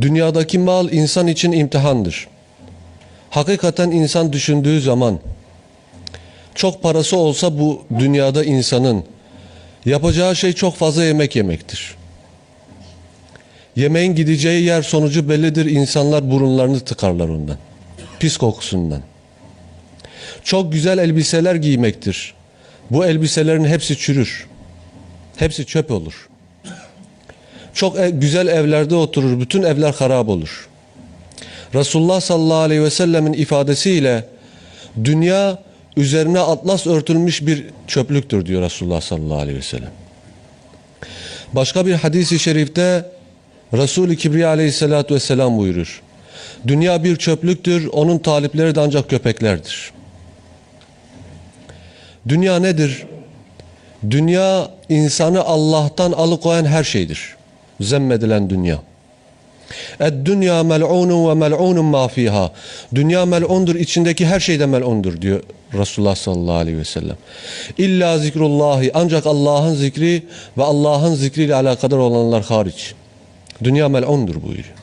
Dünyadaki mal insan için imtihandır. Hakikaten insan düşündüğü zaman çok parası olsa bu dünyada insanın yapacağı şey çok fazla yemek yemektir. Yemeğin gideceği yer sonucu bellidir. İnsanlar burunlarını tıkarlar ondan. Pis kokusundan. Çok güzel elbiseler giymektir. Bu elbiselerin hepsi çürür. Hepsi çöp olur. Çok e- güzel evlerde oturur. Bütün evler harap olur. Resulullah sallallahu aleyhi ve sellemin ifadesiyle dünya üzerine atlas örtülmüş bir çöplüktür diyor Resulullah sallallahu aleyhi ve sellem. Başka bir hadisi şerifte Resul-i Kibriya aleyhissalatu vesselam buyurur. Dünya bir çöplüktür, onun talipleri de ancak köpeklerdir. Dünya nedir? Dünya insanı Allah'tan alıkoyan her şeydir. Zemmedilen dünya. Ed-dünya mel'unun ve mel'unun ma fiha. Dünya mel'undur, içindeki her şey de mel'undur diyor Resulullah sallallahu aleyhi ve sellem. İlla zikrullahi ancak Allah'ın zikri ve Allah'ın zikriyle alakadar olanlar hariç. Dünya mel'undur buyuruyor.